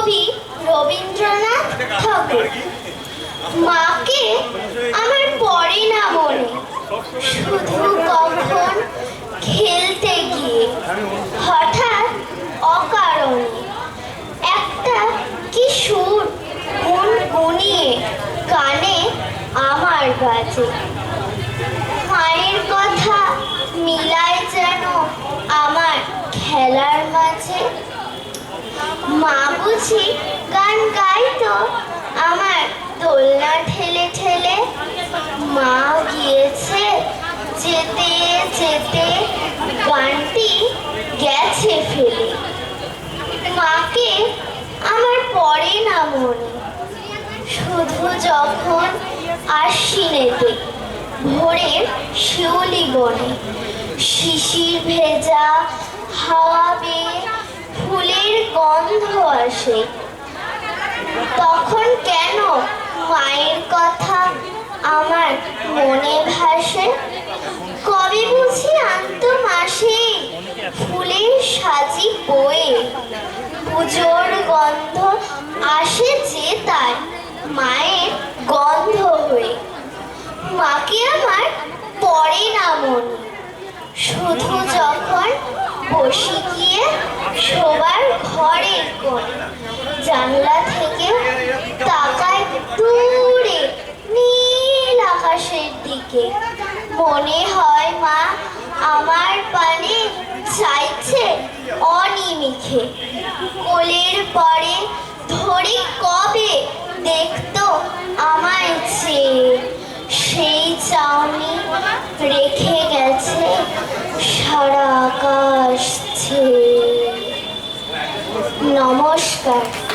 কবি রবীন্দ্রনাথ ঠাকুর। মাকে আমার পড়ে না মনে, শুধু কখন খেলতে গিয়ে। হঠাৎ অকারণে একটা কি সুর গুন গুনিয়ে কানে আমার বাজে। মায়ের কথা মিলায় যেন আমার খেলার মাঝে। বুঝি গান গাইতো আমার দোলনা ঠেলে ঠেলে মা গিয়েছে। যেতে যেতে গানটি গেছে ফেলে। মাকে আমার পড়ে না মনে। শুধু যখন আশ্বিনেতে ভোরের শিউলি বনে। শিশির ভেজা হাওয়া বেয়ে ফুলের গন্ধ আসে। তখন কেন মায়ের কথা আমার মনে ভাসে? কবে বুঝি আন্ত মাসে ফুলের সাজি বয়ে? পুজোর গন্ধ আসে যে তার মায়ের গন্ধ হয়ে। মাকে আমার পড়ে না মনে। শুধু যখন বসে গিয়ে শোবার ঘরের কোণে। জানলা থেকে তাকায় দূরে, নীল আকাশের দিকে। মনে হয় মা, আমার পানে চাইছে অনিমিখে। কোলের পরে ধরে কবে দেখতো আমায় চেয়ে সেই চাউনি রেখে গেছে সারা আকাশ ছেয়ে নমস্কার